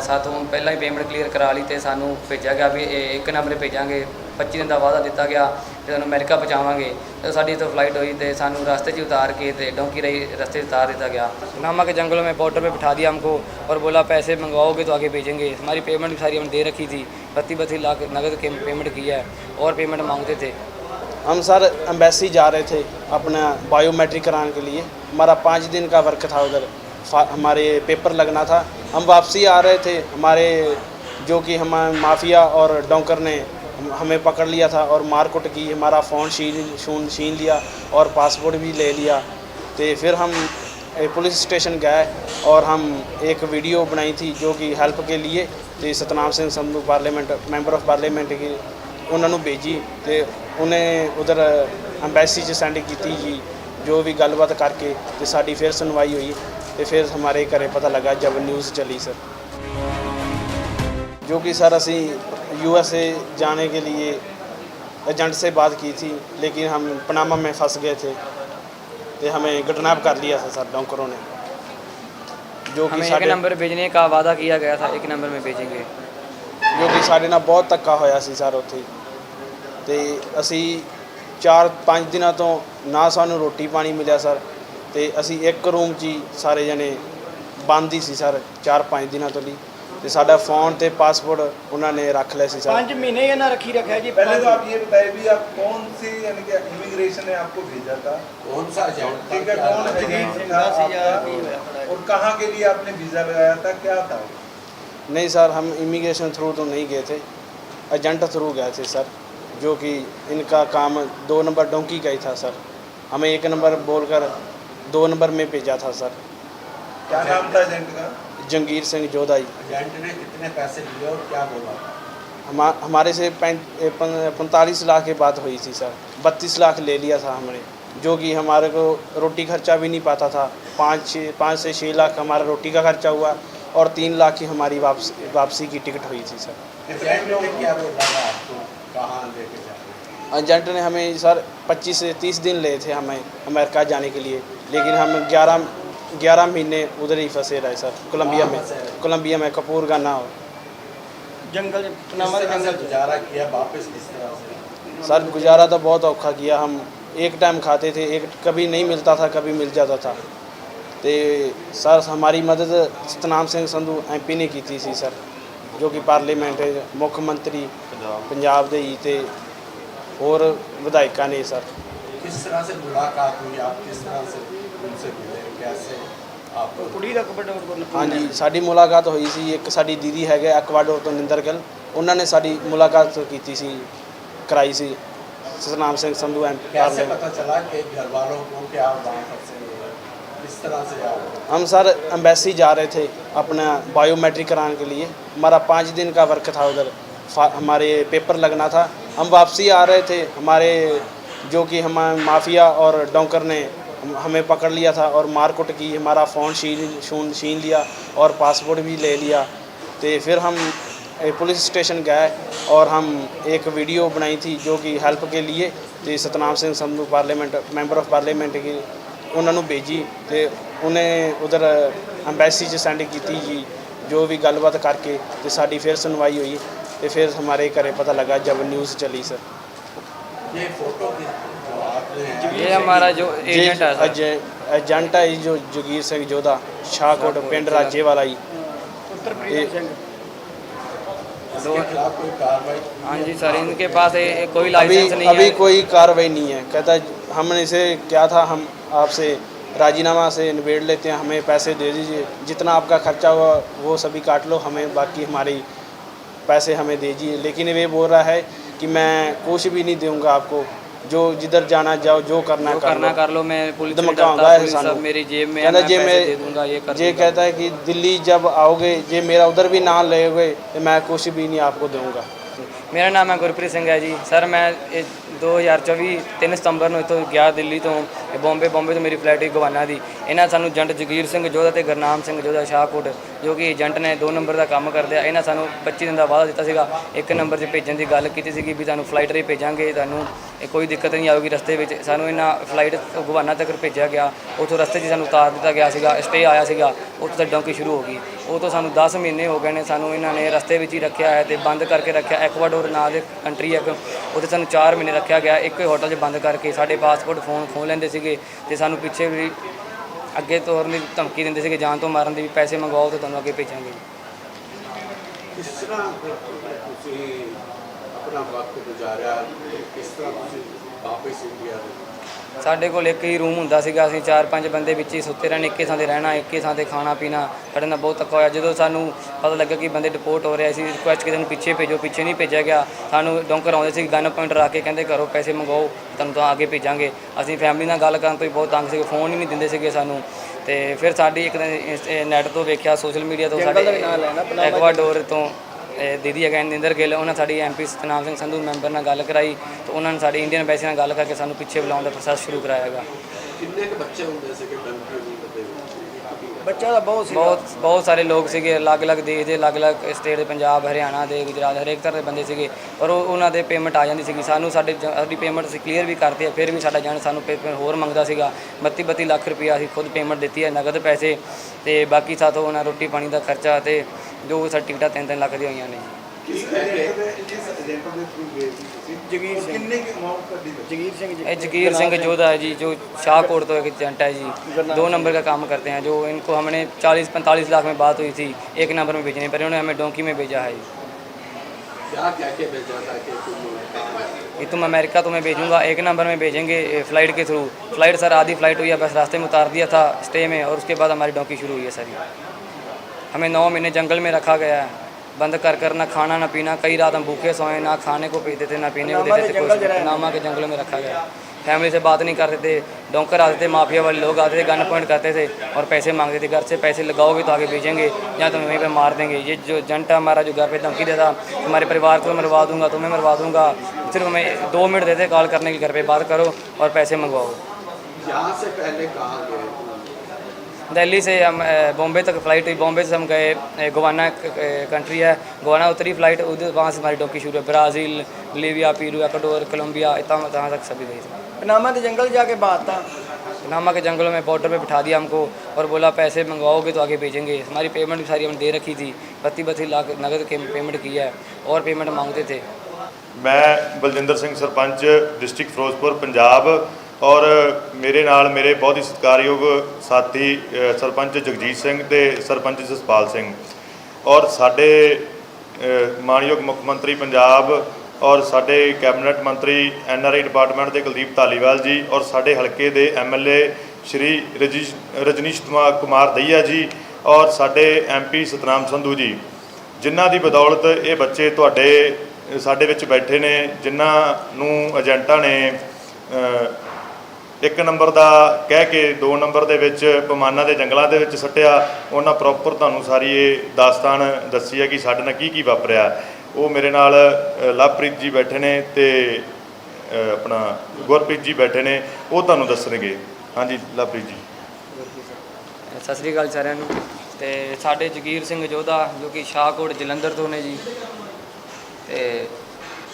ਸਾਤੋਂ ਪਹਿਲਾਂ ਹੀ payment clear ਕਰਾ ਲਈ ਤੇ ਸਾਨੂੰ ਭੇਜਿਆ ਗਿਆ ਵੀ ਇਹ ਇੱਕ ਨੰਬਰ ਭੇਜਾਂਗੇ 25 ਦਿਨ ਦਾ ਵਾਅਦਾ ਦਿੱਤਾ ਗਿਆ ਤੇ ਤੁਹਾਨੂੰ ਅਮਰੀਕਾ ਪਹੁੰਚਾਵਾਂਗੇ ਤੇ ਸਾਡੀ ਤੋਂ ਫਲਾਈਟ ਹੋਈ ਤੇ ਸਾਨੂੰ ਰਸਤੇ 'ਚ ਉਤਾਰ ਕੇ ਤੇ ਡੌਂਕੀ ਰਹੀ ਰਸਤੇ 'ਚ ਉਤਾਰ ਦਿੱਤਾ ਗਿਆ ਨਾਮਾ के जंगलों में बॉर्डर पे बिठा दिया हमको और बोला पैसे मंगवाओगे तो आगे भेजेंगे हमारी पेमेंट भी सारी हमने दे रखी थी बत्ती बत्ती लाख नगद के पेमेंट किया है और पेमेंट मांगते थे हम सर एम्बेसी जा रहे थे अपना बायोमेट्रिक कराने के लिए हमारा पाँच दिन का वर्क था उधर हमारे पेपर लगना था हम वापसी आ रहे थे हमारे जो कि हम माफिया और डोंकर ने हम- हमें पकड़ लिया था और मारकुट की हमारा फ़ोन छीन छून छीन लिया और पासपोर्ट भी ले लिया तो फिर हम ए, पुलिस स्टेशन गए और हम एक वीडियो बनाई थी जो कि हेल्प के लिए तो Satnam Singh Sandhu parliament member of parliament की ਉਹਨਾਂ ਨੂੰ ਭੇਜੀ ਤੇ ਉਹਨੇ ਉਧਰ ਐਮਬੈਸੀ 'ਚ ਸੈਂਡ ਕੀਤੀ ਜੀ ਜੋ ਵੀ ਗੱਲਬਾਤ ਕਰਕੇ ਤੇ ਸਾਡੀ ਫਿਰ ਸੁਣਵਾਈ ਹੋਈ ਤੇ ਫਿਰ ਹਮਾਰੇ ਘਰੇ ਪਤਾ ਲੱਗਾ ਜਬ ਨਿਊਜ਼ ਚਲੀ ਸਰ जो कि सर असी यूएसए जाने के लिए एजेंट से बात की थी लेकिन हम पनामा में फंस गए थे तो हमें किडनैप कर लिया था सर डॉक्टरों ने जो कि हमें एक साढ़े नंबर भेजने का वादा किया गया था एक नंबर में भेजेंगे ਜੋ ਕਿ ਸਾਡੇ ਨਾਲ ਬਹੁਤ ਧੱਕਾ ਹੋਇਆ ਸੀ ਸਰ ਉੱਥੇ ਤੇ ਅਸੀਂ 4-5 ਦਿਨਾਂ ਤੋਂ ਨਾ ਸਾਨੂੰ ਰੋਟੀ ਪਾਣੀ ਮਿਲਿਆ ਸਰ ਤੇ ਅਸੀਂ ਇੱਕ ਰੂਮ 'ਚ ਹੀ ਸਾਰੇ ਜਣੇ ਬੰਦ ਹੀ ਸੀ ਸਰ 4-5 ਦਿਨਾਂ ਤੋਂ ਲਈ ਤੇ ਸਾਡਾ ਫੋਨ ਤੇ ਪਾਸਪੋਰਟ ਉਹਨਾਂ ਨੇ ਰੱਖ ਲਿਆ ਸੀ ਸਰ पाँच महीने ये ना रखी रखा है जी पहले पाँच- तो आप ये बताइए भी आप कौन सी यानी कि इमिग्रेशन ने आपको भेजा था कौन सा एजेंट था? ठीक है क्या कौन नाम? जगीर एजेंट सिंह था दासी या आपका? की हुआ पड़ा है। और कहाँ के लिए आपने वीजा लगाया था क्या था वो? नहीं सर हम इमिग्रेशन थ्रू तो नहीं गए थे एजेंट थ्रू गए थे सर जो कि इनका काम दो नंबर डोंकी का ही था सर हमें एक नंबर बोलकर दो नंबर में भेजा था सर। क्या नाम था एजेंट का? जंगीर सिंह जोधाई। एजेंट ने कितने पैसे लिए और क्या बोला? हमा हमारे से पैंतालीस लाख की बात हुई थी सर। बत्तीस लाख ले लिया था हमने जो कि हमारे को रोटी खर्चा भी नहीं पाता था। पाँच छः पाँच से छः लाख हमारा रोटी का खर्चा हुआ और तीन लाख की हमारी वापसी वापसी की टिकट हुई थी सर। एजेंट ने हमें सर 25 से 30 दिन लिए थे हमें अमेरिका जाने के लिए। लेकिन हम 11 11 महीने उधर ही फंसे रहे सर कोलंबिया में कहाँ फंसे रहे? कोलंबिया में कपूर का नाम जंगल किस पनामा के तरह से जंगल से। गुजारा किया वापस किस तरह से सर गुजारा तो बहुत औखा किया हम एक टाइम खाते थे एक कभी नहीं मिलता था कभी मिल जाता था तो सर हमारी मदद सतनाम सिंह संधू एमपी ने की थी सी सर जो कि पार्लीमेंट है मुख्य मंत्री पंजाब ਦੇ ਹੀ ਤੇ ਹੋਰ ਵਿਧਾਇਕਾਂ ਨੇ ਸਰ किस तरह से मुलाकात हुई आप किस तरह से उनसे मिले कैसे आप कुड़ी का कपड़ा और बोलना ਹਾਂਜੀ ਸਾਡੀ ਮੁਲਾਕਾਤ ਹੋਈ ਸੀ ਇੱਕ ਸਾਡੀ ਦੀਦੀ ਹੈਗੇ ਐਕਵਾਡੋਰ ਤੋਂ ਨਿੰਦਰ ਗਿੱਲ ਉਹਨਾਂ ਨੇ ਸਾਡੀ ਮੁਲਾਕਾਤ ਕੀਤੀ ਸੀ ਕਰਾਈ ਸੀ ਸਤਨਾਮ ਸਿੰਘ ਸੰਧੂ ਐਮ कैसे पता चला कि घर वालों को कि आप वहाँ फंसे हुए हैं? किस तरह से आप हम सर एम्बेसी जा रहे थे अपना बायोमेट्रिक कराने के लिए हमारा पाँच दिन का वर्क था उधर फा- हमारे पेपर लगना था हम वापसी आ रहे थे हमारे जो कि हम माफिया और डोंकर ने हम- हमें पकड़ लिया था और मारकुट की हमारा फ़ोन छीन छून छीन लिया और पासपोर्ट भी ले लिया तो फिर हम ए, पुलिस स्टेशन गए और हम एक वीडियो बनाई थी जो कि हेल्प के लिए तो Satnam Singh Sandhu parliament member of parliament की ਉਹਨਾਂ ਨੂੰ ਭੇਜੀ ਤੇ ਉਹਨੇ ਉਧਰ ਐਮਬੈਸੀ 'ਚ ਸੈਂਡ ਕੀਤੀ ਜੀ ਜੋ ਵੀ ਗੱਲਬਾਤ ਕਰਕੇ ਤੇ ਸਾਡੀ ਫਿਰ ਸੁਣਵਾਈ ਹੋਈ ਤੇ ਫਿਰ ਹਮਾਰੇ ਘਰੇ ਪਤਾ ਲੱਗਾ ਜਬ ਨਿਊਜ਼ ਚਲੀ ਸਰ ये फोटो की जो आपने ये हमारा जो एजेंट है सर ਏਜੰਟ ਹੈ ਜੀ ਜੋ ਜਗੀਰ ਸਿੰਘ ਜੋਧਾ ਸ਼ਾਹਕੋਟ ਪਿੰਡ ਰਾਜੇ ਵਾਲਾ ਜੀ उत्तर प्रदेश जंग इसके खिलाफ कोई कार्रवाई हाँ जी सर इनके पास ए- ए- कोई अभी लाइसेंस नहीं अभी है कोई कार्रवाई नहीं है कहता है, हमने इसे क्या था हम आपसे राजीनामा से निबेड़ लेते हैं हमें पैसे दे दीजिए जितना आपका खर्चा हुआ वो सभी काट लो हमें बाकी हमारी पैसे हमें दीजिए लेकिन वे बोल रहा है कि मैं कुछ भी नहीं दूंगा आपको जो जिधर जाना जाओ जो करना जो कर करना कर लो मैं पुलिस धमकाऊँगा मेरी जेब में कहना जेब में दे दूँगा ये कर ये कहता है कि दिल्ली जब आओगे ये मेरा उधर भी ना ले लगोगे मैं कुछ भी नहीं आपको दूँगा। ਮੇਰਾ ਨਾਮ ਹੈ ਗੁਰਪ੍ਰੀਤ ਸਿੰਘ ਹੈ ਜੀ। ਸਰ ਮੈਂ ਇਹ 2024 3 ਸਤੰਬਰ ਨੂੰ ਇੱਥੋਂ ਗਿਆ ਦਿੱਲੀ ਤੋਂ, ਇਹ ਬੰਬੇ ਬੰਬੇ ਤੋਂ ਮੇਰੀ ਫਲਾਈਟ ਸੀ ਗਵਾਨਾ ਦੀ। ਇਹਨਾਂ ਸਾਨੂੰ ਏਜੰਟ ਜਗੀਰ ਸਿੰਘ ਜੋਧਾ ਤੇ ਗੁਰਨਾਮ ਸਿੰਘ ਜੋਧਾ ਸ਼ਾਹਕੋਟ, ਜੋ ਕਿ ਏਜੰਟ ਨੇ 2 ਨੰਬਰ ਦਾ ਕੰਮ ਕਰਦੇ ਆ, ਇਹਨਾਂ ਸਾਨੂੰ 25 ਦਿਨ ਦਾ ਵਾਅਦਾ ਦਿੱਤਾ ਸੀਗਾ, ਇੱਕ ਨੰਬਰ 'ਚ ਭੇਜਣ ਦੀ ਗੱਲ ਕੀਤੀ ਸੀਗੀ ਵੀ ਤੁਹਾਨੂੰ ਫਲਾਈਟ ਰੇ ਭੇਜਾਂਗੇ, ਤੁਹਾਨੂੰ ਇਹ ਕੋਈ ਦਿੱਕਤ ਨਹੀਂ ਆਊਗੀ ਰਸਤੇ ਵਿੱਚ। ਸਾਨੂੰ ਇਹਨਾਂ ਫਲਾਈਟ ਗਵਾਨਾ ਤੱਕ ਭੇਜਿਆ ਗਿਆ, ਉੱਥੋਂ ਰਸਤੇ 'ਚ ਸਾਨੂੰ ਉਤਾਰ ਦਿੱਤਾ ਗਿਆ ਸੀਗਾ ਸਟੇ ਆਇਆ ਸੀਗਾ, ਉੱਥੋਂ ਤੱਕ ਡੌਂਕੀ ਸ਼ੁਰੂ ਹੋ ਗਈ। ਉਹ ਤੋਂ ਸਾਨੂੰ 10 ਮਹੀਨੇ ਹੋ ਗਏ ਨੇ, ਸਾਨੂੰ ਇਹਨਾਂ ਨੇ ਰਸਤੇ ਵਿੱਚ ਹੀ ਰੱਖਿਆ ਹੈ ਤੇ ਬੰਦ ਕਰਕੇ ਰੱਖਿਆ, ਐਕਵਾਡੋਰ ਸਿੰਗਾਪੁਰ ਨਾਂ ਦੇ ਕੰਟਰੀ ਹੈ ਉੱਥੇ ਸਾਨੂੰ 4 ਮਹੀਨੇ ਰੱਖਿਆ ਗਿਆ। ਇੱਕੋ ਹੀ ਹੋਟਲ 'ਚ ਬੰਦ ਕਰਕੇ ਸਾਡੇ ਪਾਸਪੋਰਟ ਫੋਨ ਖੋਹ ਲੈਂਦੇ ਸੀਗੇ ਤੇ ਸਾਨੂੰ ਪਿੱਛੇ ਵੀ ਅੱਗੇ ਤੋਰਨ ਦੀ ਧਮਕੀ ਦਿੰਦੇ ਸੀਗੇ, ਜਾਨ ਤੋਂ ਮਾਰਨ ਦੀ ਵੀ ਪੈਸੇ ਮੰਗਵਾਓ ਤੇ ਤੁਹਾਨੂੰ ਅੱਗੇ ਭੇਜਾਂਗੇ। ਕਿਸ ਤਰ੍ਹਾਂ ਤੁਸੀਂ ਆਪਣਾ ਵਕਤ ਗੁਜ਼ਾਰਿਆ, ਕਿਸ ਤਰ੍ਹਾਂ ਤੁਸੀਂ ਵਾਪਸ ਇੰਡੀਆ ਦੇ ਸਾਡੇ ਕੋਲ ਇੱਕ ਹੀ ਰੂਮ ਹੁੰਦਾ ਸੀਗਾ ਅਸੀਂ ਚਾਰ ਪੰਜ ਬੰਦੇ ਵਿੱਚ ਹੀ ਸੁੱਤੇ ਰਹਿਣਾ ਇੱਕੇ ਥਾਂ ਤੇ ਰਹਿਣਾ ਇੱਕੇ ਥਾਂ ਤੇ ਖਾਣਾ ਪੀਣਾ ਸਾਡੇ ਨਾਲ ਬਹੁਤ ਧੱਕਾ ਹੋਇਆ। ਜਦੋਂ ਸਾਨੂੰ ਪਤਾ ਲੱਗਾ ਕਿ ਬੰਦੇ ਡਿਪੋਰਟ ਹੋ ਰਹੇ ਸੀ ਰਿਕੁਐਸਟ ਕਿਸੇ ਨੂੰ ਪਿੱਛੇ ਭੇਜੋ ਪਿੱਛੇ ਨਹੀਂ ਭੇਜਿਆ ਗਿਆ। ਸਾਨੂੰ ਡੌਂਕਰ ਆਉਂਦੇ ਸੀ ਗਨ ਪੁਆਇੰਟ ਰੱਖ ਕੇ ਕਹਿੰਦੇ ਘਰੋਂ ਪੈਸੇ ਮੰਗਵਾਓ ਤੁਹਾਨੂੰ ਤਾਂ ਅੱਗੇ ਭੇਜਾਂਗੇ। ਅਸੀਂ ਫੈਮਿਲੀ ਨਾਲ ਗੱਲ ਕਰਨ ਤੋਂ ਵੀ ਬਹੁਤ ਤੰਗ ਸੀਗੇ ਫੋਨ ਹੀ ਨਹੀਂ ਦਿੰਦੇ ਸੀਗੇ ਸਾਨੂੰ। ਤੇ ਫਿਰ ਸਾਡੀ ਇੱਕ ਦਿਨ ਨੈਟ ਤੋਂ ਵੇਖਿਆ ਸੋਸ਼ਲ ਮੀਡੀਆ ਤੋਂ ਸਾਡੇ ਐਕਵਾਡੋਰ ਤੋਂ ਦੀਦੀ ਹੈਗੇ ਨਿੰਦਰ ਗਿੱਲ, ਉਹਨਾਂ ਸਾਡੀ ਐਮਪੀ ਸਤਨਾਮ ਸਿੰਘ ਸੰਧੂ ਮੈਂਬਰ ਨਾਲ ਗੱਲ ਕਰਾਈ ਤੇ ਉਹਨਾਂ ਨੇ ਸਾਡੀ ਇੰਡੀਅਨ ਐਮਬੈਸੀ ਨਾਲ ਗੱਲ ਕਰਕੇ ਸਾਨੂੰ ਪਿੱਛੇ ਬੁਲਾਉਣ ਦਾ ਪ੍ਰੋਸੈਸ ਸ਼ੁਰੂ ਕਰਾਇਆ ਹੈਗਾ। ਕਿੰਨੇ ਕੁ ਬੱਚੇ ਹੁੰਦੇ ਸੀ ਕਿ ਬੱਚਾ ਤਾਂ ਬਹੁਤ ਸੀ ਬਹੁਤ ਬਹੁਤ ਸਾਰੇ ਲੋਕ ਸੀਗੇ ਅਲੱਗ-ਅਲੱਗ ਦੇਸ਼ ਦੇ ਅਲੱਗ-ਅਲੱਗ ਸਟੇਟ ਦੇ ਪੰਜਾਬ ਹਰਿਆਣਾ ਦੇ ਗੁਜਰਾਤ ਹਰੇਕ ਤਰ੍ਹਾਂ ਦੇ ਬੰਦੇ ਸੀਗੇ। ਪਰ ਉਹ ਉਹਨਾਂ ਦੇ ਪੇਮੈਂਟ ਆ ਜਾਂਦੀ ਸੀਗੀ। ਸਾਨੂੰ ਸਾਡੇ ਜ- ਸਾਡੀ ਪੇਮੈਂਟ ਅਸੀਂ ਕਲੀਅਰ ਵੀ ਕਰਤੀ ਹੈ ਫਿਰ ਵੀ ਸਾਡਾ ਜਾਨ ਸਾਨੂੰ ਪੇਮੈਂਟ ਹੋਰ ਮੰਗਦਾ ਸੀਗਾ। 32 32 ਲੱਖ ਰੁਪਇਆ ਅਸੀਂ ਖੁਦ ਪੇਮੈਂਟ ਦਿੱਤੀ ਹੈ ਨਗਦ ਪੈਸੇ ਤੇ ਬਾਕੀ ਸਾਥੋਂ ਉਹਨਾਂ ਰੋਟੀ ਪਾਣੀ ਦਾ ਖਰਚਾ ਤੇ ਜੋ ਸਾਡੀ ਟਿਕਟਾਂ 3-3 ਲੱਖ ਦੀਆਂ ਹੋਈਆਂ ਨੇ। ਕਿਸ ਏਜੰਟ ਦੇ ਕਿਸ ਏਜੰਟ ਦੇ ਥਰੂ ਗਏ ਸੀ? ਜਗੀਰ ਔਰ ਸਿੰਘ। ਕਿੰਨੇ ਕੀ ਅਮਾਉਂਟ ਕੱਢੀ ਤੁਸੀਂ? जगीर सिंह जी ये जगीर सिंह जोधा है जी जो शाहकोट तो एक एजेंट है जी दो नंबर का काम करते हैं जो इनको हमने 40-45 लाख में बात हुई थी एक नंबर में भेजने पर उन्होंने हमें डोंकी में भेजा है क्या क्या के भेजा था कि तुम कि तुम अमेरिका तुम्हें भेजूंगा एक नंबर में भेजेंगे ए, फ्लाइट के थ्रू फ्लाइट सर आधी फ्लाइट हुई है बस रास्ते में उतार दिया था स्टे में और उसके बाद हमारी डोंकी शुरू हुई है सर ये हमें नौ महीने जंगल में रखा गया है बंद कर कर ना खाना ना पीना। कई रात हम भूखे सोए ना खाने को पीते थे ना पीने को देते थे जंगल कुछ नामा के जंगलों में रखा गया। फैमिली से बात नहीं करते थे डोंकर आते थे माफिया वाले लोग आते थे गन पॉइंट करते थे और पैसे मांगते थे। घर से पैसे लगाओगे तो आगे भेजेंगे या तुम्हें वहीं पे मार देंगे। ये जो जंट हमारा जो घर पे धमकी देता तुम्हारे परिवार को मरवा दूँगा तुम्हें मरवा दूँगा। सिर्फ़ हमें दो मिनट देते कॉल करने की घर पर बात करो और पैसे मंगवाओ। यहाँ से पहले कहाँ? दिल्ली से हम बॉम्बे तक फ़्लाइट हुई। बॉम्बे से हम गए गोवाना कंट्री है। गोवाना उतरी फ़्लाइट उधर वहाँ से हमारी डोकी शुरू है Brazil Libya Peru Ecuador Colombia इतना तहाँ तक सभी गई थी। पनामा के जंगल जाके बात था। पनामा के जंगलों में बॉर्डर पे बिठा दिया हमको और बोला पैसे मंगवाओगे तो आगे भेजेंगे। हमारी पेमेंट भी सारी हमने दे रखी थी। बत्ती बत्ती लाख नगद के पेमेंट की है और पेमेंट मांगते थे। मैं बलजिंदर सिंह सरपंच डिस्ट्रिक्ट फिरोजपुर पंजाब ਔਰ ਮੇਰੇ ਨਾਲ ਮੇਰੇ ਬਹੁਤ ਹੀ ਸਤਿਕਾਰਯੋਗ ਸਾਥੀ ਸਰਪੰਚ ਜਗਜੀਤ ਸਿੰਘ ਤੇ ਸਰਪੰਚ ਜਸਪਾਲ ਸਿੰਘ। ਔਰ ਸਾਡੇ ਅ, ਮਾਣਯੋਗ ਮੁੱਖ ਮੰਤਰੀ ਪੰਜਾਬ ਔਰ ਸਾਡੇ ਕੈਬਨਿਟ ਮੰਤਰੀ ਐਨਆਰਆਈ ਡਿਪਾਰਟਮੈਂਟ ਦੇ ਕੁਲਦੀਪ ਧਾਲੀਵਾਲ ਜੀ ਔਰ ਸਾਡੇ ਹਲਕੇ ਦੇ ਐਮਐਲਏ ਸ਼੍ਰੀ ਰਜੀਸ਼ ਰਜਨੀਸ਼ ਕੁਮਾ- ਕੁਮਾਰ ਦਈਆ ਜੀ ਔਰ ਸਾਡੇ ਐਮਪੀ ਸਤਨਾਮ ਸੰਧੂ ਜੀ ਜਿਨ੍ਹਾਂ ਦੀ ਬਦੌਲਤ ਇਹ ਬੱਚੇ ਤੁਹਾਡੇ ਸਾਡੇ ਵਿੱਚ ਬੈਠੇ ਨੇ ਜਿਨ੍ਹਾਂ ਨੂੰ ਏਜੰਟਾਂ ਨੇ ਇੱਕ ਨੰਬਰ ਦਾ ਕਹਿ ਕੇ ਦੋ ਨੰਬਰ ਦੇ ਵਿੱਚ ਪਮਾਨਾ ਦੇ ਜੰਗਲਾਂ ਦੇ ਵਿੱਚ ਸੱਟਿਆ, ਉਹਨਾਂ ਪ੍ਰੋਪਰ ਤੁਹਾਨੂੰ ਸਾਰੀ ਇਹ ਦਾਸਤਾਨ ਦੱਸੀ ਹੈ ਕਿ ਸਾਡੇ ਨਾਲ ਕੀ ਕੀ ਵਾਪਰਿਆ। ਉਹ ਮੇਰੇ ਨਾਲ ਲਵਪ੍ਰੀਤ ਜੀ ਬੈਠੇ ਨੇ ਤੇ ਆਪਣਾ ਗੁਰਪ੍ਰੀਤ ਜੀ ਬੈਠੇ ਨੇ, ਉਹ ਤੁਹਾਨੂੰ ਦੱਸਣਗੇ। ਹਾਂਜੀ, ਲਵਪ੍ਰੀਤ ਜੀ। ਸਤਿ ਸ੍ਰੀ ਅਕਾਲ ਸਾਰਿਆਂ ਨੂੰ। ਤੇ ਸਾਡੇ ਜਗੀਰ ਸਿੰਘ ਜੋਧਾ, ਜੋ ਕਿ ਸ਼ਾਹਕੋਟ ਜਲੰਧਰ ਤੋਂ ਨੇ ਜੀ। ਤੇ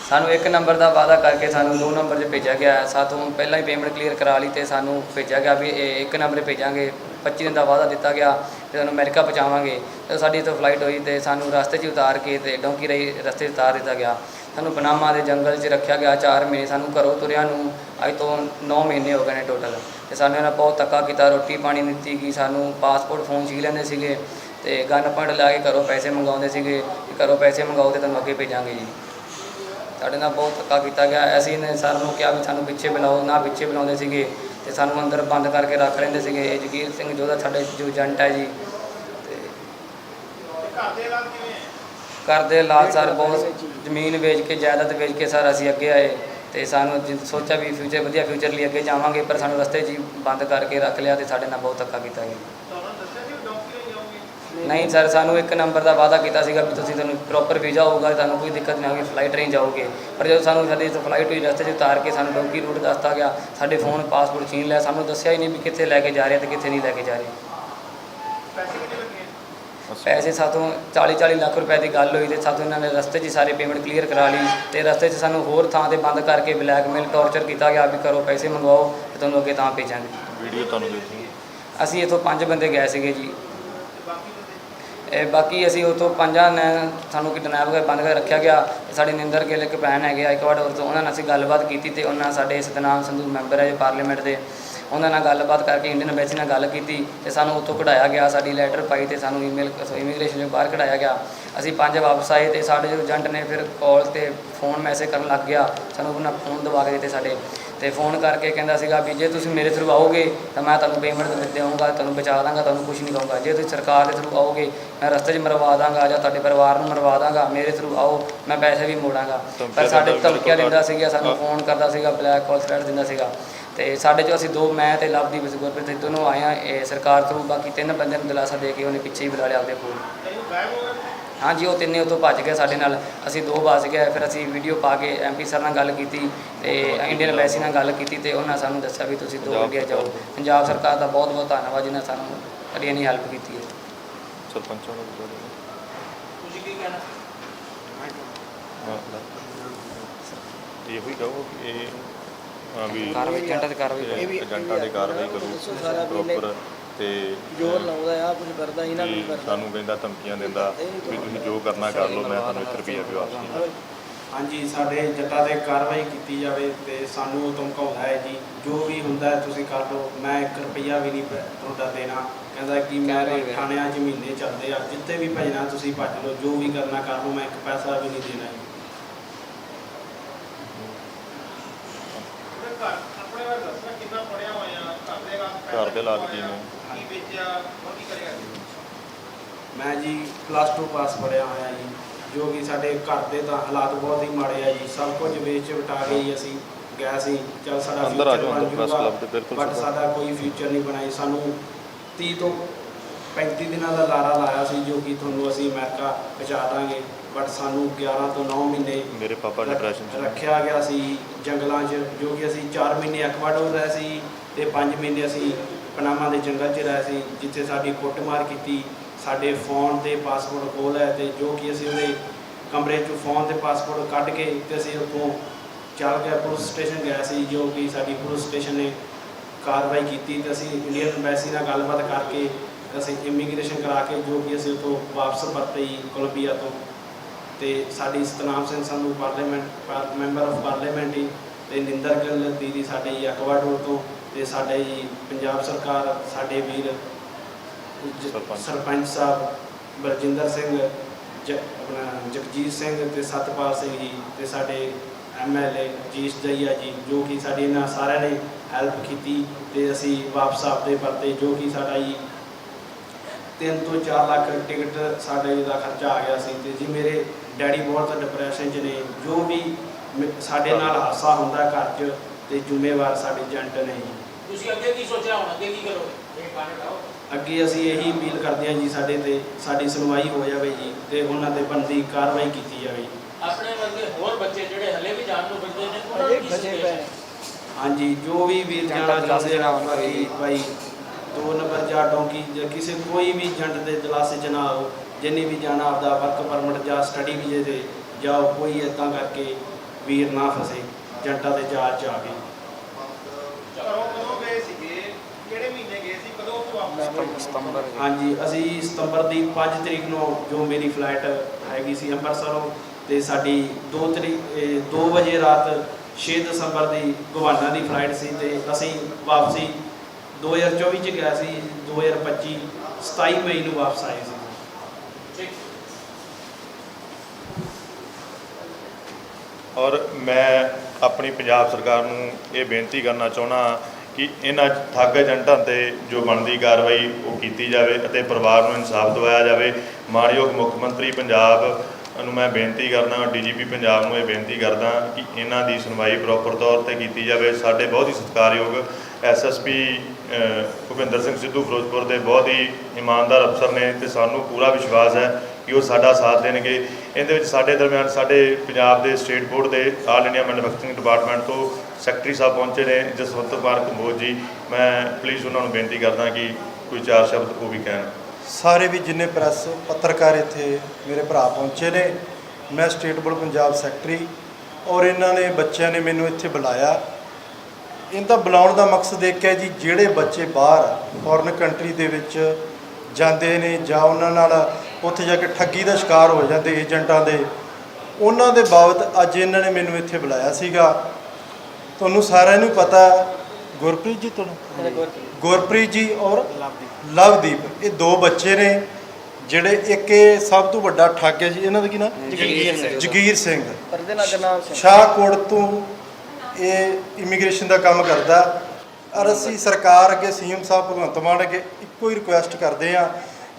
ਸਾਨੂੰ ਇੱਕ ਨੰਬਰ ਦਾ ਵਾਅਦਾ ਕਰਕੇ ਸਾਨੂੰ ਦੋ ਨੰਬਰ 'ਚ ਭੇਜਿਆ ਗਿਆ। ਸਾਥੋਂ ਪਹਿਲਾਂ ਹੀ ਪੇਮੈਂਟ ਕਲੀਅਰ ਕਰਾ ਲਈ ਤੇ ਸਾਨੂੰ ਭੇਜਿਆ ਗਿਆ ਵੀ ਇਹ ਇੱਕ ਨੰਬਰ 'ਤੇ ਭੇਜਾਂਗੇ। 25 ਦਿਨ ਦਾ ਵਾਅਦਾ ਦਿੱਤਾ ਗਿਆ ਤੇ ਸਾਨੂੰ ਅਮਰੀਕਾ ਪਹੁੰਚਾਵਾਂਗੇ। ਤੇ ਸਾਡੀ ਇੱਥੋਂ ਫਲਾਈਟ ਹੋਈ ਤੇ ਸਾਨੂੰ ਰਸਤੇ 'ਚ ਉਤਾਰ ਕੇ ਤੇ ਡੌਂਕੀ ਰਹੀ ਰਸਤੇ 'ਚ ਉਤਾਰ ਦਿੱਤਾ ਗਿਆ। ਸਾਨੂੰ ਪਨਾਮਾ ਦੇ ਜੰਗਲ 'ਚ ਰੱਖਿਆ ਗਿਆ 4 ਮਹੀਨੇ। ਸਾਨੂੰ ਘਰੋਂ ਤੁਰਿਆਂ ਨੂੰ ਅੱਜ ਤੋਂ 9 ਮਹੀਨੇ ਹੋ ਗਏ ਨੇ ਟੋਟਲ ਤੇ ਸਾਨੂੰ ਇਹਨਾਂ ਬਹੁਤ ਧੱਕਾ ਕੀਤਾ, ਰੋਟੀ ਪਾਣੀ ਦਿੱਤੀ ਗਈ। ਸਾਨੂੰ ਪਾਸਪੋਰਟ ਫੋਨ ਸੀ ਲੈਂਦੇ ਸੀਗੇ ਤੇ ਗਨ ਪੁਆਇੰਟ ਲਾ ਕੇ ਘਰੋਂ ਪੈਸੇ ਮੰਗਾਉਂਦੇ ਸੀਗੇ ਘਰੋਂ ਪੈਸੇ ਮੰਗਾਓ ਤੇ ਤੁਹਾਨੂੰ ਅੱਗੇ ਭੇਜਾਂਗੇ ਜੀ। ਸਾਡੇ ਨਾਲ ਬਹੁਤ ਧੱਕਾ ਕੀਤਾ ਗਿਆ। ਅਸੀਂ ਨੇ ਸਰ ਨੂੰ ਕਿਹਾ ਵੀ ਸਾਨੂੰ ਪਿੱਛੇ ਬੁਲਾਓ, ਨਾ ਪਿੱਛੇ ਬੁਲਾਉਂਦੇ ਸੀਗੇ ਤੇ ਸਾਨੂੰ ਅੰਦਰ ਬੰਦ ਕਰਕੇ ਰੱਖ ਲੈਂਦੇ ਸੀਗੇ। ਇਹ ਜਗੀਰ ਸਿੰਘ ਜੋਦਾ ਸਾਡੇ ਜੋ ਏਜੰਟ ਹੈ ਜੀ। ਤੇ ਘਰ ਦੇ ਹਾਲਾਤ ਸਰ ਬਹੁਤ ਜ਼ਮੀਨ ਵੇਚ ਕੇ, ਜਾਇਦਾਦ ਵੇਚ ਕੇ ਸਰ ਅਸੀਂ ਅੱਗੇ ਆਏ ਤੇ ਸਾਨੂੰ ਜਿ- ਸੋਚਿਆ ਵੀ ਫਿਊਚਰ ਵਧੀਆ ਫਿਊਚਰ ਲਈ ਅੱਗੇ ਜਾਵਾਂਗੇ, ਪਰ ਸਾਨੂੰ ਰਸਤੇ 'ਚ ਬੰਦ ਕਰਕੇ ਰੱਖ ਲਿਆ ਤੇ ਸਾਡੇ ਨਾਲ ਬਹੁਤ ਧੱਕਾ ਕੀਤਾ ਗਿਆ। ਨਹੀਂ ਸਰ ਸਾਨੂੰ ਇੱਕ ਨੰਬਰ ਦਾ ਵਾਅਦਾ ਕੀਤਾ ਸੀਗਾ ਵੀ ਤੁਸੀਂ ਤੁਹਾਨੂੰ ਪ੍ਰੋਪਰ ਵੀਜ਼ਾ ਹੋਊਗਾ ਤੁਹਾਨੂੰ ਕੋਈ ਦਿੱਕਤ ਨਹੀਂ ਆਊਗੀ ਫਲਾਈਟ ਰਾਹੀਂ ਜਾਓਗੇ ਪਰ ਜਦੋਂ ਸਾਨੂੰ ਸਾਡੀ ਫਲਾਈਟ ਹੋਈ ਰਸਤੇ 'ਚ ਉਤਾਰ ਕੇ ਸਾਨੂੰ ਡੋਂਕੀ ਰੂਟ ਦੱਸਤਾ ਗਿਆ ਸਾਡੇ ਫੋਨ ਪਾਸਪੋਰਟ ਛੀਨ ਲਿਆ ਸਾਨੂੰ ਦੱਸਿਆ ਹੀ ਨਹੀਂ ਵੀ ਕਿੱਥੇ ਲੈ ਕੇ ਜਾ ਰਹੇ ਤੇ ਕਿੱਥੇ ਨਹੀਂ ਲੈ ਕੇ ਜਾ ਰਹੇ। ਪੈਸੇ ਸਾਥੋਂ 40 40 ਲੱਖ ਰੁਪਏ ਦੀ ਗੱਲ ਹੋਈ ਤੇ ਸਾਥੋਂ ਇਹਨਾਂ ਨੇ ਰਸਤੇ 'ਚ ਹੀ ਸਾਰੇ ਪੇਮੈਂਟ ਕਲੀਅਰ ਕਰਾ ਲਈ ਤੇ ਰਸਤੇ 'ਚ ਸਾਨੂੰ ਹੋਰ ਥਾਂ ਤੇ ਬੰਦ ਕਰਕੇ ਬਲੈਕਮੇਲ ਟੌਰਚਰ ਕੀਤਾ ਗਿਆ ਵੀ ਕਰੋ ਪੈਸੇ ਮੰਗਵਾਓ ਤੇ ਤੁਹਾਨੂੰ ਅੱਗੇ ਤਾਂ ਭੇਜਾਂਗੇ। ਵੀਡੀਓ ਤੁਹਾਨੂੰ ਦੇਖੀ? ਅਸੀਂ ਇੱਥੋਂ ਪੰਜ ਬੰਦੇ ਗਏ ਸੀਗੇ ਜੀ। ਬਾਕੀ ਅਸੀਂ ਉਤੋਂ ਪੰਜਾਂ ਨੇ ਸਾਨੂੰ ਕਿਡਨੈਪ ਕਰ ਬੰਦ ਕਰ ਰੱਖਿਆ ਗਿਆ। ਸਾਡੇ ਨਿੰਦਰ ਗਿੱਲ ਇੱਕ ਭੈਣ ਹੈਗੇ ਆ ਇੱਕ ਇਕਵਾਡੋਰ ਤੋਂ, ਉਹਨਾਂ ਨਾਲ ਅਸੀਂ ਗੱਲਬਾਤ ਕੀਤੀ ਤੇ ਉਹਨਾਂ ਸਾਡੇ ਸਤਨਾਮ ਸੰਧੂ ਮੈਂਬਰ ਹੈ ਜੀ ਪਾਰਲੀਮੈਂਟ ਦੇ, ਉਹਨਾਂ ਨਾਲ ਗੱਲਬਾਤ ਕਰਕੇ ਇੰਡੀਅਨ ਐਮਬੈਸੀ ਨਾਲ ਗੱਲ ਕੀਤੀ ਤੇ ਸਾਨੂੰ ਉੱਥੋਂ ਕਢਾਇਆ ਗਿਆ, ਸਾਡੀ ਲੈਟਰ ਪਾਈ ਤੇ ਸਾਨੂੰ ਈਮੇਲ ਇਮੀਗ੍ਰੇਸ਼ਨ ਤੋਂ ਬਾਹਰ ਕਢਾਇਆ ਗਿਆ। ਅਸੀਂ ਪੰਜ ਵਾਪਸ ਆਏ ਤੇ ਸਾਡੇ ਜੋ ਏਜੰਟ ਨੇ ਫਿਰ ਕਾਲ ਤੇ ਫੋਨ ਮੈਸੇਜ ਕਰਨ ਲੱਗ ਗਿਆ, ਸਾਨੂੰ ਉਹਨਾਂ ਫੋਨ ਦਵਾ ਕੇ ਦਿੱਤੇ ਸਾਡੇ। ਤੇ ਫੋਨ ਕਰਕੇ ਕਹਿੰਦਾ ਸੀਗਾ ਵੀ ਜੇ ਤੁਸੀਂ ਮੇਰੇ ਥਰੂ ਆਓਗੇ ਤਾਂ ਮੈਂ ਤੁਹਾਨੂੰ ਪੇਮੈਂਟ ਦੇਵਾਂਗਾ ਤੁਹਾਨੂੰ ਬਚਾ ਦਾਂਗਾ ਤੁਹਾਨੂੰ ਕੁਝ ਨਹੀਂ ਕਹੂੰਗਾ ਜੇ ਤੁਸੀਂ ਸਰਕਾਰ ਦੇ ਥਰੂ ਆਓਗੇ ਮੈਂ ਰਸਤੇ 'ਚ ਮਰਵਾ ਦਾਂਗਾ ਜਾਂ ਤੁਹਾਡੇ ਪਰਿਵਾਰ ਨੂੰ ਮਰਵਾ ਦਾਂਗਾ ਮੇਰੇ ਥਰੂ ਆਓ ਮੈਂ ਪੈਸੇ ਵੀ ਮੋੜਾਂਗਾ। ਪਰ ਸਾਡੇ ਧਮਕੀਆਂ ਦਿੰਦਾ ਸੀਗਾ ਸਾਨੂੰ ਫੋਨ ਕਰਦਾ ਸੀਗਾ ਬਲੈਕ ਕਾਲ ਥ੍ਰੈਟ ਦਿੰਦਾ ਸੀਗਾ। ਤੇ ਸਾਡੇ ਚੋਂ ਅਸੀਂ ਦੋ ਮੈਂ ਤੇ ਲਵਦੀਪ ਗੁਰਪ੍ਰੀਤ ਅਸੀਂ ਦੋਨੋਂ ਆਏ ਆ ਇਹ ਸਰਕਾਰ ਥਰੂ ਬਾਕੀ ਤਿੰਨ ਬੰਦਿਆਂ ਨੂੰ ਦਿਲਾਸਾ ਦੇ ਕੇ ਉਹਨੇ ਪਿੱਛੇ ਹੀ ਬੁਲਾ ਲਿਆ ਆਪਦੇ ਕੋਲ ਹਾਂਜੀ ਉਹ ਤਿੰਨੇ ਉੱਥੋਂ ਭੱਜ ਗਏ ਸਾਡੇ ਨਾਲ ਅਸੀਂ ਦੋ ਬਚ ਗਏ ਫਿਰ ਅਸੀਂ ਵੀਡੀਓ ਪਾ ਕੇ ਐਮਪੀ ਸਰ ਨਾਲ ਗੱਲ ਕੀਤੀ ਤੇ ਇੰਡੀਅਨ ਐਮਬੈਸੀ ਨਾਲ ਗੱਲ ਕੀਤੀ ਤੇ ਉਹਨਾਂ ਸਾਨੂੰ ਦੱਸਿਆ ਵੀ ਤੁਸੀਂ ਦੋ ਇੰਡੀਆ ਜਾਓ ਪੰਜਾਬ ਸਰਕਾਰ ਦਾ ਬਹੁਤ ਬਹੁਤ ਧੰਨਵਾਦ ਜਿਨ੍ਹਾਂ ਸਾਨੂੰ ਸਾਡੀ ਇੰਨੀ ਹੈਲਪ ਕੀਤੀ ਹੈ ਸਰਪੰਚਾਂ ਨੂੰ ਬੁਲਾ ਤੁਸੀਂ ਕੀ ਕਹਿਣਾ ਇਹ ਵੀ ਕਹੋ ਕਿ ਇਹ ਵੀ ਕਾਰਵਾਈ ਏਜੰਟਾਂ ਤੇ ਕਾਰਵਾਈ ਕਰੋ। ਇਹ ਵੀ ਏਜੰਟਾਂ ਦੇ ਕਾਰਵਾਈ ਕਰੂ ਸਾਰਾ ਵੀ ਇਹਨੇ ਪ੍ਰੋਪਰ ਤੇ ਜ਼ੋਰ ਲਾਉਂਦਾ ਆ ਕੁਝ ਕਰਦਾ ਇਹਨਾਂ ਨੂੰ ਕਰਦਾ। ਸਾਨੂੰ ਕਹਿੰਦਾ ਧਮਕੀਆਂ ਦਿੰਦਾ ਵੀ ਤੁਸੀਂ ਜੋ ਕਰਨਾ ਕਰ ਲਓ ਮੈਂ ਤੁਹਾਨੂੰ 1 ਰੁਪਿਆ ਵੀ ਵਾਪਸ ਨਹੀਂ। ਹਾਂਜੀ ਸਾਡੇ ਜੱਟਾਂ ਤੇ ਕਾਰਵਾਈ ਕੀਤੀ ਜਾਵੇ ਤੇ ਸਾਨੂੰ ਧਮਕਾਉਂਦਾ ਹੈ ਜੀ ਜੋ ਵੀ ਹੁੰਦਾ ਹੈ ਤੁਸੀਂ ਕਰ ਲਓ ਮੈਂ 1 ਰੁਪਿਆ ਵੀ ਨਹੀਂ ਤੁਹਾਡਾ ਦੇਣਾ। ਕਹਿੰਦਾ ਕਿ ਮੇਰੇ ਥਾਣਿਆਂ 'ਚ ਮਹੀਨੇ ਚੱਲਦੇ ਆ ਜਿੱਥੇ ਵੀ ਭਜਣਾ ਤੁਸੀਂ ਭੱਜ ਲਓ ਜੋ ਵੀ ਕਰਨਾ ਕਰ ਲਓ ਮੈਂ ਇੱਕ ਪੈਸਾ ਵੀ ਨਹੀਂ ਦੇਣਾ ਜੀ। ਘਰ ਦੇ ਘਰ ਦੇ ਨੇ? ਕੀ ਵੇਚਿਆ ਹੋਰ ਕੀ ਕਰੇਗਾ ਮੈਂ ਜੀ ਪਲੱਸ 2 ਪਾਸ ਪੜਿਆ ਹੋਇਆ ਜੀ ਜੋ ਕਿ ਸਾਡੇ ਘਰ ਦੇ ਤਾਂ ਹਾਲਾਤ ਬਹੁਤ ਹੀ ਮਾੜੇ ਆ ਜੀ ਸਭ ਕੁਝ ਵੇਚ ਵਟਾ ਕੇ ਹੀ ਅਸੀਂ ਗਏ ਸੀ ਚਲ ਸਾਡਾ ਅੰਦਰ ਆ ਜਾਓ, ਅੰਦਰ club ਦੇ ਬਿਲਕੁਲ ਸਾਹਮਣੇ। ਸਾਡਾ ਕੋਈ ਫਿਊਚਰ ਨਹੀਂ ਬਣਾਈ ਸਾਨੂੰ 30 ਤੋਂ 35 ਦਿਨਾਂ ਦਾ ਲਾਰਾ ਲਾਇਆ ਸੀ ਜੋ ਕਿ ਤੁਹਾਨੂੰ ਅਸੀਂ ਅਮਰੀਕਾ ਪਹੁੰਚਾ ਦਾਂਗੇ ਬਟ ਸਾਨੂੰ 11 ਤੋਂ 9 ਮਹੀਨੇ ਮੇਰੇ ਪਾਪਾ ਡਿਪਰੈਸ਼ਨ ਚ। ਰੱਖਿਆ ਗਿਆ ਸੀ ਜੰਗਲਾਂ 'ਚ ਜੋ ਕਿ ਅਸੀਂ 4 ਮਹੀਨੇ ਐਕਵਾਡੋਰ ਰਹੇ ਸੀ ਤੇ 5 ਮਹੀਨੇ ਅਸੀਂ ਪਨਾਮਾ ਦੇ ਜੰਗਲ 'ਚ ਰਹੇ ਸੀ, ਜਿੱਥੇ ਸਾਡੀ ਕੁੱਟਮਾਰ ਕੀਤੀ। ਸਾਡੇ ਫੋਨ ਤੇ ਪਾਸਪੋਰਟ ਖੋਲ ਹੈ ਤੇ ਜੋ ਕਿ ਅਸੀਂ ਉਹਦੇ ਕਮਰੇ 'ਚੋਂ ਫੋਨ ਤੇ ਪਾਸਪੋਰਟ ਕੱਢ ਕੇ ਤੇ ਅਸੀਂ ਉੱਥੋਂ ਚੱਲ ਕੇ ਪੁਲਿਸ ਸਟੇਸ਼ਨ ਗਿਆ ਸੀ, ਜੋ ਕਿ ਸਾਡੀ ਪੁਲਿਸ ਸਟੇਸ਼ਨ ਨੇ ਕਾਰਵਾਈ ਕੀਤੀ ਤੇ ਅਸੀਂ ਇੰਡੀਅਨ ਐਮਬੈਸੀ ਨਾਲ ਗੱਲਬਾਤ ਕਰਕੇ ਅਸੀਂ ਇਮੀਗ੍ਰੇਸ਼ਨ ਕਰਾ ਕੇ ਜੋ ਕਿ ਅਸੀਂ ਉੱਥੋਂ ਵਾਪਸ ਪਰਤੇ ਕੋਲੰਬੀਆ ਤੋਂ। ਤੇ ਸਾਡੀ Satnam Singh Sandhu parliament member of parliament ji ਤੇ ਨਿੰਦਰ ਗਿੱਲ ਦੀਦੀ ਸਾਡੇ ਅਕਵਾਡੋਰ ਤੋਂ ਤੇ ਸਾਡੇ ਜੀ ਪੰਜਾਬ ਸਰਕਾਰ ਸਾਡੇ ਵੀਰ ਜ- ਸਰਪੰਚ। ਸਰਪੰਚ ਸਾਹਿਬ ਬਰਜਿੰਦਰ ਸਿੰਘ ਜ ਆਪਣਾ ਜਗਜੀਤ ਸਿੰਘ ਤੇ ਸਤਪਾਲ ਸਿੰਘ ਜੀ ਤੇ ਸਾਡੇ ਐਮਐਲਏ ਜੀਸ਼ ਦਈਆ ਜੀ ਜੋ ਕਿ ਸਾਡੀ ਇਹਨਾਂ ਸਾਰਿਆਂ ਨੇ ਹੈਲਪ ਕੀਤੀ ਤੇ ਅਸੀਂ ਵਾਪਸ ਆਪਦੇ ਪਰਤੇ ਜੋ ਕਿ ਸਾਡਾ ਜੀ 3 ਤੋਂ 4 ਲੱਖ ਟਿਕਟ ਸਾਡੇ ਦਾ ਖਰਚਾ ਆ ਗਿਆ ਸੀ ਤੇ ਜੀ ਮੇਰੇ ਡੈਡੀ ਬਹੁਤ ਡਿਪਰੈਸ਼ਨ 'ਚ ਨੇ ਜੋ ਵੀ ਮ- ਸਾਡੇ ਨਾਲ ਹਾਸਾ ਹੁੰਦਾ ਘਰ 'ਚ ਤੇ ਜ਼ਿੰਮੇਵਾਰ ਸਾਡੇ ਏਜੰਟ ਨੇ ਜੀ ਤੁਸੀਂ ਅੱਗੇ ਕੀ ਸੋਚਿਆ ਹੁਣ? ਅੱਗੇ ਕੀ ਕਰੋਗੇ? ਇਹ ਪਾਣੀ ਲਾਓ। ਅੱਗੇ ਅਸੀਂ ਇਹੀ ਅਪੀਲ ਕਰਦੇ ਹਾਂ ਜੀ ਸਾਡੇ ਤੇ ਸਾਡੀ ਸੁਣਵਾਈ ਹੋ ਜਾਵੇ ਜੀ ਤੇ ਉਹਨਾਂ ਤੇ ਬਣਦੀ ਕਾਰਵਾਈ ਕੀਤੀ ਜਾਵੇ ਜੀ। ਆਪਣੇ ਵਰਗੇ ਹੋਰ ਬੱਚੇ ਜਿਹੜੇ ਹਲੇ ਵੀ ਜਾਣ ਨੂੰ ਫਿਰਦੇ ਨੇ ਉਹਨਾਂ ਨੂੰ ਕੀ ਬਚੇ ਸੰਦੇਸ਼। ਹਾਂਜੀ ਜੋ ਵੀ ਵੀਰ ਜੰਟਾਂ ਜਾਣਾ ਦੇ ਚਾਹੁੰਦੇ ਆਉਣਾ ਬਾਕੀ ਭਾਈ। ਦੋ ਨੰਬਰ ਜਾਂ ਡੋਂਕੀ ਜਾਂ ਕਿਸੇ ਕੋਈ ਵੀ ਏਜੰਟ ਦੇ ਦਿਲਾਸੇ 'ਚ ਨਾ ਆਓ ਜਿੰਨੇ ਵੀ ਜਾਣਾ ਆਪਦਾ ਵਰਕ ਪਰਮਿਟ ਜਾਂ ਸਟੱਡੀ ਵੀਜ਼ੇ ਤੇ ਜਾਓ ਕੋਈ ਇਦਾਂ ਕਰਕੇ ਵੀਰ ਨਾ ਫਸੇ ਦੇ ਜਾਲ 'ਚ ਆ ਕੇ ਘਰੋਂ ਕਦੋਂ ਗਏ ਸੀਗੇ ਕਿਹੜੇ ਮਹੀਨੇ ਗਏ ਸੀ ਕਦੋਂ ਤੋਂ ਵਾਪਸ ਸਤੰਬਰ ਹਾਂਜੀ ਅਸੀਂ ਸਤੰਬਰ ਦੀ 5 ਤਰੀਕ ਨੂੰ ਜੋ ਮੇਰੀ ਫਲਾਈਟ ਹੈਗੀ ਸੀ ਅੰਮ੍ਰਿਤਸਰੋਂ ਤੇ ਸਾਡੀ 2 ਤਰੀਕ 2 ਵਜੇ ਰਾਤ 6 ਦਸੰਬਰ ਦੀ ਗਵਾਨਾ ਦੀ ਫਲਾਈਟ ਸੀ ਤੇ ਅਸੀਂ ਵਾਪਸੀ 2024 ਚ ਗਿਆ ਸੀ 2025 27 ਮਈ ਨੂੰ ਵਾਪਸ ਆਏ ਸੀ। ਠੀਕ। ਔਰ ਮੈਂ ਆਪਣੀ ਪੰਜਾਬ ਸਰਕਾਰ ਨੂੰ ਇਹ ਬੇਨਤੀ ਕਰਨਾ ਚਾਹੁੰਦਾ ਕਿ ਇਹਨਾਂ ਠੱਗ ਏਜੰਟਾਂ ਤੇ ਜੋ ਬਣਦੀ ਕਾਰਵਾਈ ਉਹ ਕੀਤੀ ਜਾਵੇ ਅਤੇ ਪਰਿਵਾਰ ਨੂੰ ਇਨਸਾਫ ਦਿਵਾਇਆ ਜਾਵੇ। ਮਾਨਯੋਗ ਮੁੱਖ ਮੰਤਰੀ ਪੰਜਾਬ ਨੂੰ ਮੈਂ ਬੇਨਤੀ ਕਰਦਾ ਡੀਜੀਪੀ ਪੰਜਾਬ ਨੂੰ ਇਹ ਬੇਨਤੀ ਕਰਦਾ ਕਿ ਇਹਨਾਂ ਦੀ ਸੁਣਵਾਈ ਪ੍ਰੋਪਰ ਤੌਰ ਤੇ ਕੀਤੀ ਜਾਵੇ। ਸਾਡੇ ਬਹੁਤ ਹੀ ਸਤਿਕਾਰਯੋਗ ਐਸਐਸਪੀ ਭੁਪਿੰਦਰ ਸਿੰਘ ਸਿੱਧੂ ਫਿਰੋਜ਼ਪੁਰ ਦੇ ਬਹੁਤ ਹੀ ਇਮਾਨਦਾਰ ਅਫਸਰ ਨੇ ਤੇ ਸਾਨੂੰ ਪੂਰਾ ਵਿਸ਼ਵਾਸ ਹੈ ਕਿ ਉਹ ਸਾਡਾ ਸਾਥ ਦੇਣਗੇ। ਇਹਦੇ ਵਿੱਚ ਸਾਡੇ ਦਰਮਿਆਨ ਸਾਡੇ ਪੰਜਾਬ ਦੇ ਸਟੇਟ ਬੋਰਡ ਦੇ ਆਲ ਇੰਡੀਆ ਮੈਨੂਫੈਕਚਰਿੰਗ ਡਿਪਾਰਟਮੈਂਟ ਤੋਂ ਸੈਕਟਰੀ ਸਾਹਿਬ ਪਹੁੰਚੇ ਨੇ, ਜਸਵੰਤ ਕੁਮਾਰ ਕੰਬੋਜ ਜੀ। ਮੈਂ ਪਲੀਜ਼ ਉਹਨਾਂ ਨੂੰ ਬੇਨਤੀ ਕਰਦਾ ਕਿ ਕੋਈ ਚਾਰ ਸ਼ਬਦ ਉਹ ਵੀ ਕਹਿਣ। ਸਾਰੇ ਵੀ ਜਿੰਨੇ ਪ੍ਰੈਸ ਪੱਤਰਕਾਰ ਇੱਥੇ ਮੇਰੇ ਭਰਾ ਪਹੁੰਚੇ ਨੇ, ਮੈਂ ਸਟੇਟ ਬੋਰਡ ਪੰਜਾਬ ਸੈਕਟਰੀ ਔਰ ਇਹਨਾਂ ਨੇ ਬੱਚਿਆਂ ਨੇ ਮੈਨੂੰ ਇੱਥੇ ਬੁਲਾਇਆ। ਇਹਦਾ ਬੁਲਾਉਣ ਦਾ ਮਕਸਦ ਇੱਕ ਹੈ ਜੀ, ਜਿਹੜੇ ਬੱਚੇ ਬਾਹਰ ਫੋਰਨ ਕੰਟਰੀ ਦੇ ਵਿੱਚ ਜਾਂਦੇ ਨੇ ਜਾਂ ਉਹਨਾਂ ਨਾਲ ਉੱਥੇ ਜਾ ਕੇ ਠੱਗੀ ਦਾ ਸ਼ਿਕਾਰ ਹੋ ਜਾਂਦੇ ਏਜੰਟਾਂ ਦੇ, ਉਹਨਾਂ ਦੇ ਬਾਬਤ ਅੱਜ ਇਹਨਾਂ ਨੇ ਮੈਨੂੰ ਇੱਥੇ ਬੁਲਾਇਆ ਸੀਗਾ। ਤੁਹਾਨੂੰ ਸਾਰਿਆਂ ਨੂੰ ਪਤਾ ਗੁਰਪ੍ਰੀਤ ਜੀ ਤੁਹਾਨੂੰ? ਗੁਰਪ੍ਰੀਤ। ਜੀ ਔਰ ਲਵਦੀਪ। ਇਹ ਦੋ ਬੱਚੇ ਨੇ ਜਿਹੜੇ ਇੱਕ ਇਹ ਸਭ ਤੋਂ ਵੱਡਾ ਠੱਗ ਹੈ ਜੀ। ਇਹਨਾਂ ਦਾ ਕੀ ਨਾਮ? ਜਗੀਰ ਸਿੰਘ। ਜਗੀਰ ਸਿੰਘ। ਪਰਦੇ ਨਾਲ ਗਰਨਾਮ ਸਿੰਘ ਸ਼ਾਹਕੋਟ ਤੋਂ ਇਹ ਇਮੀਗ੍ਰੇਸ਼ਨ ਦਾ ਕੰਮ ਕਰਦਾ। ਔਰ ਅਸੀਂ ਸਰਕਾਰ ਅੱਗੇ ਸੀਐਮ ਸਾਹਿਬ ਭਗਵੰਤ ਮਾਨ ਅੱਗੇ ਇੱਕੋ ਹੀ ਰਿਕੁਐਸਟ ਕਰਦੇ ਆ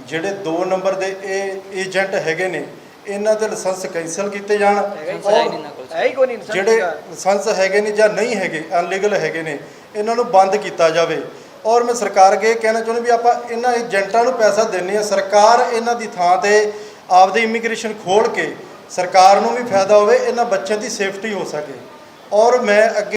ਜਿਹੜੇ 2 ਨੰਬਰ ਦੇ ਇਹ ਏਜੰਟ ਹੈਗੇ ਨੇ ਇਹਨਾਂ ਦੇ ਲਾਇਸੈਂਸ ਕੈਂਸਲ ਕੀਤੇ ਜਾਣ। ਔਰ ਹੈ ਹੀ ਕੋਈ ਨਹੀਂ ਜਿਹੜੇ ਲਾਇਸੈਂਸ ਹੈਗੇ ਨੇ ਜਾਂ ਨਹੀਂ ਹੈਗੇ ਅਨਲੀਗਲ ਹੈਗੇ ਨੇ ਇਹਨਾਂ ਨੂੰ ਬੰਦ ਕੀਤਾ ਜਾਵੇ। ਔਰ ਮੈਂ ਸਰਕਾਰ ਅੱਗੇ ਕਹਿਣਾ ਚਾਹੁੰਦਾ ਵੀ ਆਪਾਂ ਇਹਨਾਂ ਏਜੰਟਾਂ ਨੂੰ ਪੈਸਾ ਦਿੰਨੇ ਆ ਸਰਕਾਰ ਇਹਨਾਂ ਦੀ ਥਾਂ ਤੇ ਆਪਦੇ ਇਮੀਗ੍ਰੇਸ਼ਨ ਖੋਲ ਕੇ ਸਰਕਾਰ ਨੂੰ ਵੀ ਫਾਇਦਾ ਹੋਵੇ ਇਹਨਾਂ ਬੱਚਿਆਂ ਦੀ ਸੇਫਟੀ ਹੋ ਸਕੇ। ਔਰ ਮੈਂ ਅੱਗੇ